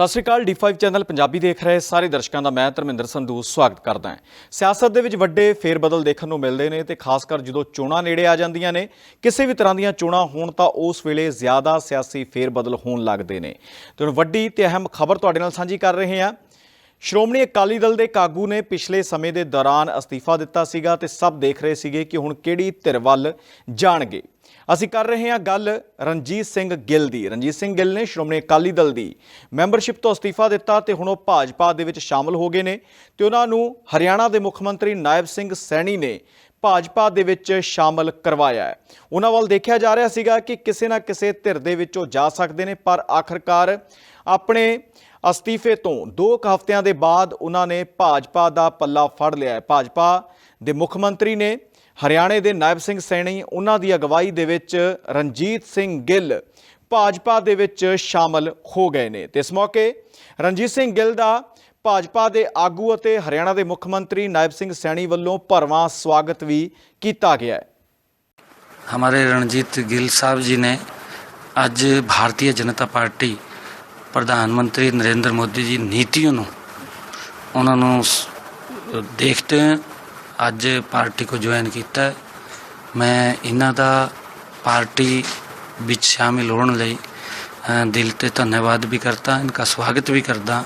ਸਤਿ ਸ਼੍ਰੀ ਅਕਾਲ D5 channel Punjabi ਦੇਖ ਰਹੇ ਸਾਰੇ ਦਰਸ਼ਕਾਂ ਦਾ ਮੈਂ ਧਰਮਿੰਦਰ ਸੰਧੂ ਸਵਾਗਤ ਕਰਦਾ ਹਾਂ। ਸਿਆਸਤ ਦੇ ਵਿੱਚ ਵੱਡੇ ਫੇਰਬਦਲ ਦੇਖਣ ਨੂੰ ਮਿਲਦੇ ਨੇ ਤੇ ਖਾਸ ਕਰ ਜਦੋਂ ਚੋਣਾਂ ਨੇੜੇ ਆ ਜਾਂਦੀਆਂ ਨੇ, ਕਿਸੇ ਵੀ ਤਰ੍ਹਾਂ ਦੀਆਂ ਚੋਣਾਂ ਹੋਣ ਤਾਂ ਉਸ ਵੇਲੇ ਜ਼ਿਆਦਾ ਸਿਆਸੀ ਫੇਰਬਦਲ ਹੋਣ ਲੱਗਦੇ ਨੇ। ਤੇ ਹੁਣ ਵੱਡੀ ਤੇ ਅਹਿਮ ਖਬਰ ਤੁਹਾਡੇ ਨਾਲ ਸਾਂਝੀ ਕਰ ਰਹੇ ਹਾਂ। ਸ਼੍ਰੋਮਣੀ ਅਕਾਲੀ ਦਲ ਦੇ ਕਾਗੂ ਨੇ ਪਿਛਲੇ ਸਮੇਂ ਦੇ ਦੌਰਾਨ ਅਸਤੀਫਾ ਦਿੱਤਾ ਸੀਗਾ ਤੇ ਸਭ ਦੇਖ ਰਹੇ ਸੀਗੇ ਕਿ ਹੁਣ ਕਿਹੜੀ ਧਿਰ ਵੱਲ ਜਾਣਗੇ। ਅਸੀਂ ਕਰ ਰਹੇ ਹਾਂ ਗੱਲ ਰਣਜੀਤ ਸਿੰਘ ਗਿੱਲ ਦੀ। ਰਣਜੀਤ ਸਿੰਘ ਗਿੱਲ ਨੇ ਸ਼੍ਰੋਮਣੀ ਅਕਾਲੀ ਦਲ ਦੀ ਮੈਂਬਰਸ਼ਿਪ ਤੋਂ ਅਸਤੀਫਾ ਦਿੱਤਾ ਤੇ ਹੁਣ ਉਹ ਭਾਜਪਾ ਦੇ ਵਿੱਚ ਸ਼ਾਮਲ ਹੋ ਗਏ ਨੇ ਤੇ ਉਹਨਾਂ ਨੂੰ ਹਰਿਆਣਾ ਦੇ ਮੁੱਖ ਮੰਤਰੀ ਨਾਇਬ ਸਿੰਘ ਸੈਣੀ ਨੇ ਭਾਜਪਾ ਦੇ ਵਿੱਚ ਸ਼ਾਮਲ ਕਰਵਾਇਆ ਹੈ। ਉਹਨਾਂ ਵੱਲ ਦੇਖਿਆ ਜਾ ਰਿਹਾ ਸੀਗਾ ਕਿ ਕਿਸੇ ਨਾ ਕਿਸੇ ਧਿਰ ਦੇ ਵਿੱਚ ਉਹ ਜਾ ਸਕਦੇ ਨੇ, ਪਰ ਆਖਰਕਾਰ ਆਪਣੇ ਅਸਤੀਫੇ ਤੋਂ 2 ਹਫ਼ਤਿਆਂ ਦੇ ਬਾਅਦ ਉਹਨਾਂ ਨੇ ਭਾਜਪਾ ਦਾ ਪੱਲਾ ਫੜ ਲਿਆ ਹੈ ਭਾਜਪਾ ਦੇ ਮੁੱਖ ਮੰਤਰੀ ਨੇ ਹਰਿਆਣੇ ਦੇ ਨਾਇਬ ਸਿੰਘ ਸੈਣੀ ਉਹਨਾਂ ਦੀ ਅਗਵਾਈ ਦੇ ਵਿੱਚ ਰਣਜੀਤ ਸਿੰਘ ਗਿੱਲ ਭਾਜਪਾ ਦੇ ਵਿੱਚ ਸ਼ਾਮਲ ਹੋ ਗਏ ਨੇ ਤੇ ਇਸ ਮੌਕੇ ਰਣਜੀਤ ਸਿੰਘ ਗਿੱਲ ਦਾ ਭਾਜਪਾ ਦੇ ਆਗੂ ਅਤੇ ਹਰਿਆਣਾ ਦੇ ਮੁੱਖ ਮੰਤਰੀ ਨਾਇਬ ਸਿੰਘ ਸੈਣੀ ਵੱਲੋਂ ਭਰਵਾਂ ਸਵਾਗਤ ਵੀ ਕੀਤਾ ਗਿਆ ਹੈ हमारे रणजीत गिल साहब जी ने ਅੱਜ ਭਾਰਤੀ ਜਨਤਾ ਪਾਰਟੀ ਪ੍ਰਧਾਨ ਮੰਤਰੀ ਨਰਿੰਦਰ ਮੋਦੀ ਜੀ ਨੀਤੀਆਂ ਨੂੰ ਉਹਨਾਂ ਨੂੰ ਸ- ਦੇਖਦੇ ਹੋਏ ਅੱਜ ਪਾਰਟੀ ਕੋ ਜੁਆਇਨ ਕੀਤਾ ਹੈ। ਮੈਂ ਇਹਨਾਂ ਦਾ ਪਾਰਟੀ ਵਿੱਚ ਸ਼ਾਮਿਲ ਹੋਣ ਲਈ ਅ, ਦਿਲ ਤੇ ਧੰਨਵਾਦ ਵੀ ਕਰਤਾ ਇਨਕਾ ਸਵਾਗਤ ਵੀ ਕਰਦਾ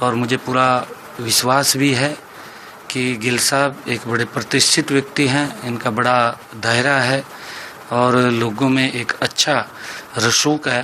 और मुझे पूरा विश्वास भी है कि गिल साहब एक बड़े प्रतिष्ठित व्यक्ति हैं इनका बड़ा दायरा है और लोगों में एक अच्छा रसूख है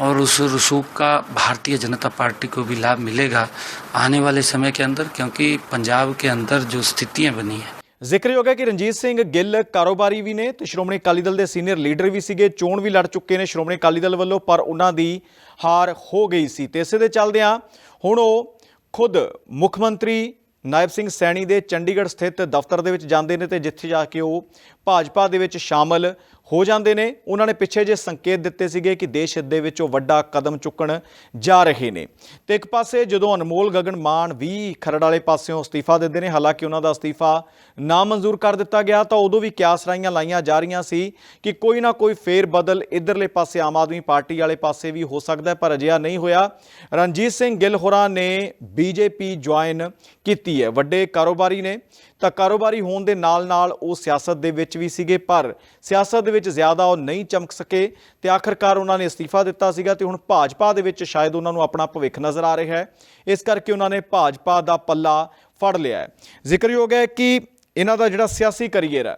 और उस रसूख का भारतीय जनता पार्टी को भी लाभ मिलेगा आने वाले समय के अंदर क्योंकि पंजाब के अंदर जो स्थितियां बनी हैं ਜ਼ਿਕਰਯੋਗ ਹੈ ਕਿ ਰਣਜੀਤ ਸਿੰਘ ਗਿੱਲ ਕਾਰੋਬਾਰੀ ਵੀ ਨੇ ਤੇ ਸ਼੍ਰੋਮਣੀ ਅਕਾਲੀ ਦਲ ਦੇ ਸੀਨੀਅਰ ਲੀਡਰ ਵੀ ਸੀਗੇ ਚੋਣ ਵੀ ਲੜ ਚੁੱਕੇ ਨੇ ਸ਼੍ਰੋਮਣੀ ਅਕਾਲੀ ਦਲ ਵੱਲੋਂ ਪਰ ਉਹਨਾਂ ਦੀ ਹਾਰ ਹੋ ਗਈ ਸੀ ਤੇ ਇਸੇ ਦੇ ਚੱਲਦਿਆਂ ਹੁਣ ਉਹ ਖੁਦ ਮੁੱਖ ਮੰਤਰੀ ਨਾਇਬ ਸਿੰਘ ਸੈਣੀ ਦੇ ਚੰਡੀਗੜ੍ਹ ਸਥਿਤ ਦਫ਼ਤਰ ਦੇ ਵਿੱਚ ਜਾਂਦੇ ਨੇ ਤੇ ਜਿੱਥੇ ਜਾ ਕੇ ਉਹ ਭਾਜਪਾ ਦੇ ਵਿੱਚ ਸ਼ਾਮਲ ਹੋ ਜਾਂਦੇ ਨੇ। ਉਹਨਾਂ ਨੇ ਪਿੱਛੇ ਜੇ ਸੰਕੇਤ ਦਿੱਤੇ ਸੀਗੇ ਕਿ ਦੇਸ਼ ਹਿੱਤ ਦੇ ਵਿੱਚ ਉਹ ਵੱਡਾ ਕਦਮ ਚੁੱਕਣ ਜਾ ਰਹੇ ਨੇ। ਤੇ ਇੱਕ ਪਾਸੇ ਜਦੋਂ ਅਨਮੋਲ ਗਗਨ ਮਾਨ ਵੀ ਖਰੜ ਵਾਲੇ ਪਾਸਿਓਂ ਅਸਤੀਫਾ ਦਿੰਦੇ ਨੇ, ਹਾਲਾਂਕਿ ਉਹਨਾਂ ਦਾ ਅਸਤੀਫਾ ਨਾ ਮਨਜ਼ੂਰ ਕਰ ਦਿੱਤਾ ਗਿਆ, ਤਾਂ ਉਦੋਂ ਵੀ ਕਿਆਸ ਰਾਈਆਂ ਲਾਈਆਂ ਜਾ ਰਹੀਆਂ ਸੀ ਕਿ ਕੋਈ ਨਾ ਕੋਈ ਫੇਰ ਬਦਲ ਇਧਰਲੇ ਪਾਸੇ ਆਮ ਆਦਮੀ ਪਾਰਟੀ ਵਾਲੇ ਪਾਸੇ ਵੀ ਹੋ ਸਕਦਾ ਪਰ ਅਜਿਹਾ ਨਹੀਂ ਹੋਇਆ। ਰਣਜੀਤ ਸਿੰਘ ਗਿੱਲ ਹੋਰਾਂ ਨੇ ਬੀਜੇਪੀ ਜੁਆਇਨ ਕੀਤੀ ਹੈ। ਵੱਡੇ ਕਾਰੋਬਾਰੀ ਨੇ। ਤਾਂ ਕਾਰੋਬਾਰੀ ਹੋਣ ਦੇ ਨਾਲ-ਨਾਲ ਉਹ ਸਿਆਸਤ ਦੇ ਵਿੱਚ ਵੀ ਸੀਗੇ, ਪਰ ਸਿਆਸਤ ਦੇ ਵਿੱਚ ਜ਼ਿਆਦਾ ਉਹ ਨਹੀਂ ਚਮਕ ਸਕੇ ਤੇ ਆਖਰਕਾਰ ਉਹਨਾਂ ਨੇ ਅਸਤੀਫਾ ਦਿੱਤਾ ਸੀਗਾ ਤੇ ਹੁਣ ਭਾਜਪਾ ਦੇ ਵਿੱਚ ਸ਼ਾਇਦ ਉਹਨਾਂ ਨੂੰ ਆਪਣਾ ਭਵਿੱਖ ਨਜ਼ਰ ਆ ਰਿਹਾ ਹੈ। ਇਸ ਕਰਕੇ ਉਹਨਾਂ ਨੇ ਭਾਜਪਾ ਦਾ ਪੱਲਾ ਫੜ ਲਿਆ ਹੈ। ਜ਼ਿਕਰਯੋਗ ਹੈ ਕਿ ਇਹਨਾਂ ਦਾ ਜਿਹੜਾ ਸਿਆਸੀ ਕਰੀਅਰ ਹੈ,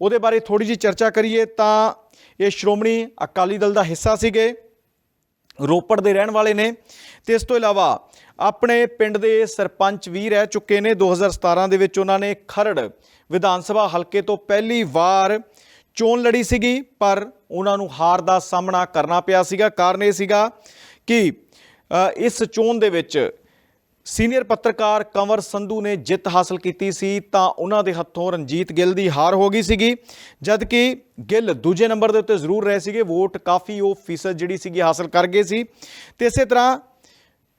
ਉਹਦੇ ਬਾਰੇ ਥੋੜੀ ਜੀ ਚਰਚਾ ਕਰੀਏ ਤਾਂ ਇਹ ਸ਼੍ਰੋਮਣੀ ਅਕਾਲੀ ਦਲ ਦਾ ਹਿੱਸਾ ਸੀਗੇ। ਰੋਪੜ ਦੇ ਰਹਿਣ ਵਾਲੇ ਨੇ ਤੇ ਇਸ ਤੋਂ ਇਲਾਵਾ ਆਪਣੇ ਪਿੰਡ ਦੇ ਸਰਪੰਚ ਵੀ ਰਹਿ ਚੁੱਕੇ ਨੇ। 2017 ਦੇ ਵਿੱਚ ਉਹਨਾਂ ਨੇ ਖਰੜ ਵਿਧਾਨ ਸਭਾ ਹਲਕੇ ਤੋਂ ਪਹਿਲੀ ਵਾਰ ਚੋਣ ਲੜੀ ਸੀਗੀ, ਪਰ ਉਹਨਾਂ ਨੂੰ ਹਾਰ ਦਾ ਸਾਹਮਣਾ ਕਰਨਾ ਪਿਆ ਸੀਗਾ। ਕਾਰਨ ਇਹ ਸੀਗਾ ਕਿ ਇਸ ਚੋਣ ਦੇ ਵਿੱਚ ਸੀਨੀਅਰ ਪੱਤਰਕਾਰ ਕੰਵਰ ਸੰਧੂ ਨੇ ਜਿੱਤ ਹਾਸਲ ਕੀਤੀ ਸੀ, ਤਾਂ ਉਹਨਾਂ ਦੇ ਹੱਥੋਂ ਰਣਜੀਤ ਗਿੱਲ ਦੀ ਹਾਰ ਹੋ ਗਈ ਸੀਗੀ। ਜਦਕਿ ਗਿੱਲ ਦੂਜੇ ਨੰਬਰ ਦੇ ਉੱਤੇ ਜ਼ਰੂਰ ਰਹੇ ਸੀਗੇ, ਵੋਟ ਕਾਫੀ ਉਹ ਫੀਸਦ ਜਿਹੜੀ ਸੀਗੀ ਹਾਸਲ ਕਰ ਗਏ ਸੀ। ਤੇ ਇਸੇ ਤਰ੍ਹਾਂ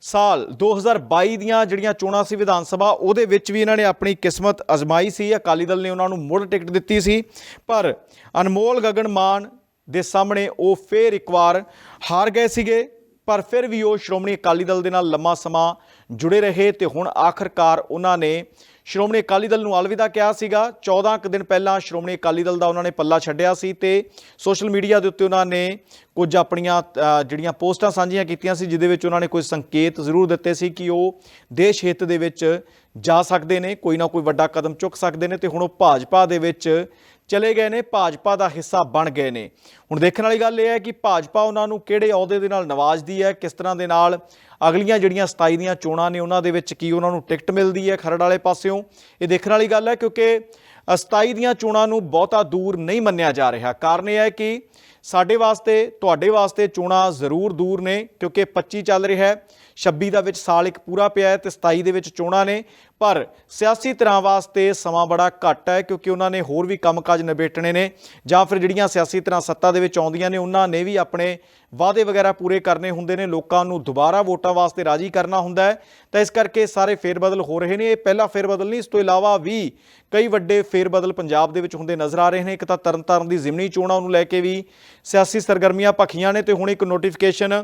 ਸਾਲ 2022 ਦੀਆਂ ਜਿਹੜੀਆਂ ਚੋਣਾਂ ਸੀ ਵਿਧਾਨ ਸਭਾ, ਉਹਦੇ ਵਿੱਚ ਵੀ ਇਹਨਾਂ ਨੇ ਆਪਣੀ ਕਿਸਮਤ ਅਜ਼ਮਾਈ ਸੀ, ਅਕਾਲੀ ਦਲ ਨੇ ਉਹਨਾਂ ਨੂੰ ਮੁੜ ਟਿਕਟ ਦਿੱਤੀ ਸੀ। ਪਰ ਅਨਮੋਲ ਗਗਨ ਮਾਨ ਦੇ ਸਾਹਮਣੇ ਉਹ ਫੇਰ ਇੱਕ ਵਾਰ ਹਾਰ ਗਏ ਸੀਗੇ। ਪਰ ਫਿਰ ਵੀ ਉਹ ਸ਼੍ਰੋਮਣੀ ਅਕਾਲੀ ਦਲ ਦੇ ਨਾਲ ਲੰਮਾ ਸਮਾਂ ਜੁੜੇ ਰਹੇ ਤੇ ਹੁਣ ਆਖਰਕਾਰ ਉਹਨਾਂ ਨੇ ਸ਼੍ਰੋਮਣੀ ਅਕਾਲੀ ਦਲ ਨੂੰ ਅਲਵਿਦਾ ਕਿਹਾ ਸੀਗਾ। 14 ਕੁ ਦਿਨ ਪਹਿਲਾਂ ਸ਼੍ਰੋਮਣੀ ਅਕਾਲੀ ਦਲ ਦਾ ਉਹਨਾਂ ਨੇ ਪੱਲਾ ਛੱਡਿਆ ਸੀ ਤੇ ਸੋਸ਼ਲ ਮੀਡੀਆ ਦੇ ਉੱਤੇ ਉਹਨਾਂ ਨੇ ਕੁਝ ਆਪਣੀਆਂ ਜਿਹੜੀਆਂ ਪੋਸਟਾਂ ਸਾਂਝੀਆਂ ਕੀਤੀਆਂ ਸੀ ਜਿਦੇ ਵਿੱਚ ਉਹਨਾਂ ਨੇ ਕੋਈ ਸੰਕੇਤ ਜ਼ਰੂਰ ਦਿੱਤੇ ਸੀ ਕਿ ਉਹ ਦੇਸ਼ ਹਿੱਤ ਦੇ ਵਿੱਚ ਜਾ ਸਕਦੇ ਨੇ, ਕੋਈ ਨਾ ਕੋਈ ਵੱਡਾ ਕਦਮ ਚੁੱਕ ਸਕਦੇ ਨੇ ਤੇ ਹੁਣ ਉਹ ਭਾਜਪਾ ਦੇ ਵਿੱਚ ਚਲੇ ਗਏ ਨੇ, ਭਾਜਪਾ ਦਾ ਹਿੱਸਾ ਬਣ ਗਏ ਨੇ। ਹੁਣ ਦੇਖਣ ਵਾਲੀ ਗੱਲ ਇਹ ਹੈ ਕਿ ਭਾਜਪਾ ਉਹਨਾਂ ਨੂੰ ਕਿਹੜੇ ਅਹੁਦੇ ਦੇ ਨਾਲ ਨਵਾਜ਼ਦੀ ਹੈ, ਕਿਸ ਤਰ੍ਹਾਂ ਦੇ ਨਾਲ ਅਗਲੀਆਂ ਜਿਹੜੀਆਂ 27 ਦੀਆਂ ਚੋਣਾਂ ਨੇ, ਉਹਨਾਂ ਦੇ ਵਿੱਚ ਕੀ ਉਹਨਾਂ ਨੂੰ ਟਿਕਟ ਮਿਲਦੀ ਹੈ ਖਰੜ ਵਾਲੇ ਪਾਸਿਓਂ। ਇਹ ਦੇਖਣ ਵਾਲੀ ਗੱਲ ਹੈ ਕਿਉਂਕਿ 27 ਦੀਆਂ ਚੋਣਾਂ ਨੂੰ ਬਹੁਤਾ ਦੂਰ ਨਹੀਂ ਮੰਨਿਆ ਜਾ ਰਿਹਾ। ਕਾਰਨ ਇਹ ਹੈ ਕਿ ਸਾਡੇ ਵਾਸਤੇ, ਤੁਹਾਡੇ ਵਾਸਤੇ ਚੋਣਾਂ ਜ਼ਰੂਰ ਦੂਰ ਨੇ ਕਿਉਂਕਿ 25 ਚੱਲ ਰਿਹਾ ਹੈ। 26 ਦਾ ਵਿੱਚ ਸਾਲ ਇੱਕ ਪੂਰਾ ਪਿਆ ਹੈ ਤੇ 27 ਦੇ ਵਿੱਚ ਚੋਣਾਂ ਨੇ। ਪਰ ਸਿਆਸੀ ਤਰ੍ਹਾਂ ਵਾਸਤੇ ਸਮਾਂ ਬੜਾ ਘੱਟ ਹੈ ਕਿਉਂਕਿ ਉਹਨਾਂ ਨੇ ਹੋਰ ਵੀ ਕੰਮਕਾਜ ਨਿਬੇਟਣੇ ਨੇ ਜਾਂ ਫਿਰ ਜਿਹੜੀਆਂ ਸਿਆਸੀ ਤਰ੍ਹਾਂ ਸੱਤਾ ਦੇ ਵਿੱਚ ਆਉਂਦੀਆਂ ਨੇ, ਉਹਨਾਂ ਨੇ ਵੀ ਆਪਣੇ ਵਾਅਦੇ ਵਗੈਰਾ ਪੂਰੇ ਕਰਨੇ ਹੁੰਦੇ ਨੇ, ਲੋਕਾਂ ਨੂੰ ਦੁਬਾਰਾ ਵੋਟਾਂ ਵਾਸਤੇ ਰਾਜੀ ਕਰਨਾ ਹੁੰਦਾ ਹੈ। ਤਾਂ ਇਸ ਕਰਕੇ ਸਾਰੇ ਫੇਰਬਦਲ ਹੋ ਰਹੇ ਨੇ। ਇਹ ਪਹਿਲਾ ਫੇਰਬਦਲ ਨਹੀਂ, ਇਸ ਤੋਂ ਇਲਾਵਾ ਵੀ ਕਈ ਵੱਡੇ ਫੇਰਬਦਲ ਪੰਜਾਬ ਦੇ ਵਿੱਚ ਹੁੰਦੇ ਨਜ਼ਰ ਆ ਰਹੇ ਨੇ। ਇੱਕ ਤਾਂ ਤਰਨਤਾਰਨ ਦੀ ਜ਼ਿਮਨੀ ਚੋਣਾਂ ਨੂੰ ਲੈ ਕੇ ਵੀ ਸਿਆਸੀ ਸਰਗਰਮੀਆਂ ਭਖੀਆਂ ਨੇ ਤੇ ਹੁਣ ਇੱਕ ਨੋਟੀਫਿਕੇਸ਼ਨ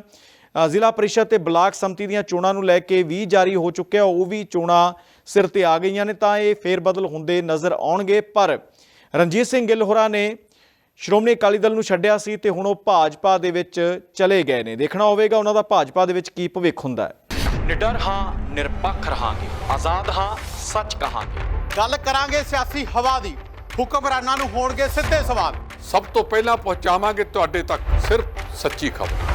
ਜ਼ਿਲ੍ਹਾ ਪ੍ਰੀਸ਼ਦ ਤੇ ਬਲਾਕ ਸੰਮਤੀ ਦੀਆਂ ਚੋਣਾਂ ਨੂੰ ਲੈ ਕੇ ਵੀ ਜਾਰੀ ਹੋ ਚੁੱਕਿਆ ਉਹ ਵੀ ਚੋਣਾਂ ਸਿਰ ਤੇ ਆ ਗਈਆਂ ਨੇ ਤਾਂ ਇਹ ਫੇਰ ਬਦਲ ਹੁੰਦੇ ਨਜ਼ਰ ਆਉਣਗੇ। ਪਰ ਰਣਜੀਤ ਸਿੰਘ ਗਿੱਲ ਹੋਰਾਂ ਨੇ ਸ਼੍ਰੋਮਣੀ ਅਕਾਲੀ ਦਲ ਨੂੰ ਛੱਡਿਆ ਸੀ ਤੇ ਹੁਣ ਉਹ ਭਾਜਪਾ ਦੇ ਵਿੱਚ ਚਲੇ ਗਏ ਨੇ। ਦੇਖਣਾ ਹੋਵੇਗਾ ਉਹਨਾਂ ਦਾ ਭਾਜਪਾ ਦੇ ਵਿੱਚ ਕੀ ਭਵਿੱਖ ਹੁੰਦਾ ਹੈ। ਨਿਡਰ ਹਾਂ ਨਿਰਪੱਖ ਰਹਾਂਗੇ। ਆਜ਼ਾਦ ਹਾਂ ਸੱਚ ਕਹਾਂਗੇ। ਗੱਲ ਕਰਾਂਗੇ ਸਿਆਸੀ ਹਵਾ ਦੀ। ਹੁਕਮਰਾਨਾਂ ਨੂੰ ਹੋਣਗੇ ਸਿੱਧੇ ਸਵਾਲ। ਸਭ ਤੋਂ ਪਹਿਲਾਂ ਪਹੁੰਚਾਵਾਂਗੇ ਤੁਹਾਡੇ ਤੱਕ ਸਿਰਫ ਸੱਚੀ ਖਬਰ।